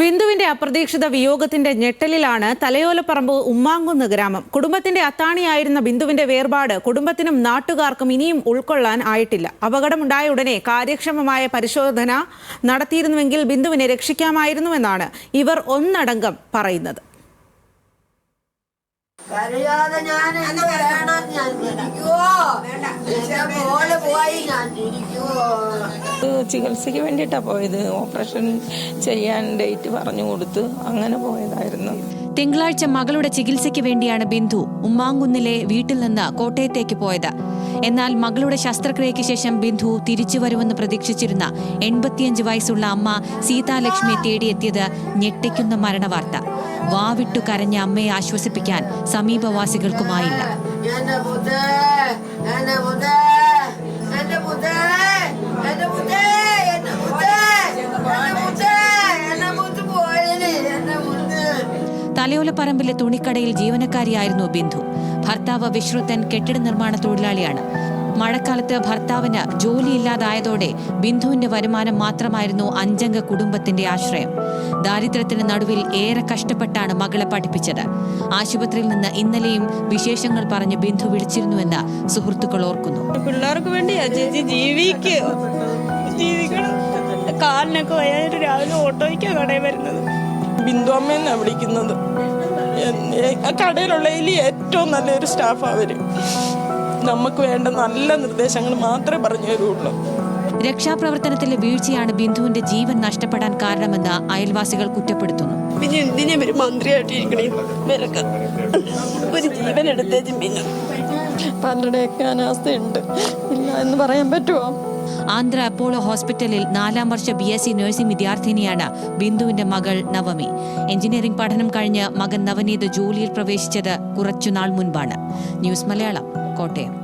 ബിന്ദുവിന്റെ അപ്രതീക്ഷിത വിയോഗത്തിന്റെ ഞെട്ടലിലാണ് തലയോലപ്പറമ്പ് ഉമ്മാങ്കുന്ന് ഗ്രാമം. കുടുംബത്തിന്റെ അത്താണിയായിരുന്ന ബിന്ദുവിന്റെ വേർപാട് കുടുംബത്തിനും നാട്ടുകാർക്കും ഇനിയും ഉൾക്കൊള്ളാൻ ആയിട്ടില്ല. അപകടമുണ്ടായ ഉടനെ കാര്യക്ഷമമായ പരിശോധന നടത്തിയിരുന്നുവെങ്കിൽ ബിന്ദുവിനെ രക്ഷിക്കാമായിരുന്നുവെന്നാണ് ഇവർ ഒന്നടങ്കം പറയുന്നത്. കരയാതെ ഞാൻ വേണം? ഞാൻ ചികിത്സയ്ക്ക് വേണ്ടിയിട്ടാണ് പോയത്. ഓപ്പറേഷൻ ചെയ്യാൻ ഡേറ്റ് പറഞ്ഞു കൊടുത്ത് അങ്ങനെ പോയതായിരുന്നു. തിങ്കളാഴ്ച മകളുടെ ചികിത്സയ്ക്ക് വേണ്ടിയാണ് ബിന്ദു ഉമ്മാങ്കുന്നിലെ വീട്ടിൽ നിന്ന് കോട്ടയത്തേക്ക് പോയത്. എന്നാൽ മകളുടെ ശസ്ത്രക്രിയയ്ക്ക് ശേഷം ബിന്ദു തിരിച്ചു വരുമെന്ന് പ്രതീക്ഷിച്ചിരുന്ന എൺപത്തിയഞ്ച് വയസ്സുള്ള അമ്മ സീതാലക്ഷ്മിയെ തേടിയെത്തിയത് ഞെട്ടിക്കുന്ന മരണവാർത്ത. വാവിട്ടു കരഞ്ഞ അമ്മയെ ആശ്വസിപ്പിക്കാൻ സമീപവാസികൾക്കുമായില്ല. തലയോലപ്പറമ്പിലെ തുണിക്കടയിൽ ജീവനക്കാരിയായിരുന്നു ബിന്ദു. ഭർത്താവ് വിശ്രുദ്ധൻ കെട്ടിട നിർമ്മാണ തൊഴിലാളിയാണ്. മഴക്കാലത്ത് ഭർത്താവിന് ജോലിയില്ലാതായതോടെ ബിന്ദുവിന്റെ വരുമാനം മാത്രമായിരുന്നു അഞ്ചംഗ കുടുംബത്തിന്റെ ആശ്രയം. ദാരിദ്ര്യത്തിന് നടുവിൽ ഏറെ കഷ്ടപ്പെട്ടാണ് മകളെ പഠിപ്പിച്ചത്. ആശുപത്രിയിൽ നിന്ന് ഇന്നലെയും വിശേഷങ്ങൾ പറഞ്ഞ് ബിന്ദു വിളിച്ചിരുന്നുവെന്ന് സുഹൃത്തുക്കൾ ഓർക്കുന്നു. പിള്ളേർക്ക് വേണ്ടി ജീവിക്കും. കാലിനൊക്കെ രാവിലെ ഓട്ടോയ്ക്കാണ് കടയിൽ വരുന്നത്. ബിന്ദു അമ്മയെന്നാണ് വിളിക്കുന്നത്. എ- ആ കടയിലുള്ള എലി ഏറ്റവും നല്ലൊരു സ്റ്റാഫ് അവർ. നമുക്ക് വേണ്ട നല്ല നിർദ്ദേശങ്ങൾ മാത്രമേ പറഞ്ഞു തരുള്ളൂ. രക്ഷാപ്രവർത്തനത്തിലെ വീഴ്ചയാണ് ബിന്ദുവിന്റെ ജീവൻ നഷ്ടപ്പെടാൻ കാരണമെന്ന് അയൽവാസികൾ കുറ്റപ്പെടുത്തുന്നു. പിന്നെ എന്തിനാ ഒരു മന്ത്രിയായിട്ട് ഇരിക്കണേ ഇവരൊക്കെ ഒരു ജീവൻ എടുത്തേച്ചും പിന്നെ. പലരുടെയൊക്കെ അനാസ്ഥയുണ്ട്. ഇല്ല എന്ന് പറയാൻ പറ്റുമോ ആന്ധ്ര അപ്പോളോ ഹോസ്പിറ്റലിൽ നാലാം വർഷ ബി എസ് സി നഴ്സിംഗ് വിദ്യാർത്ഥിനിയാണ് ബിന്ദുവിന്റെ മകൾ നവമി. എഞ്ചിനീയറിംഗ് പഠനം കഴിഞ്ഞ് മകൻ നവനീത് ജോലിയിൽ പ്രവേശിച്ചത് കുറച്ചുനാൾ മുൻപാണ്. ന്യൂസ് മലയാളം കോട്ടയം.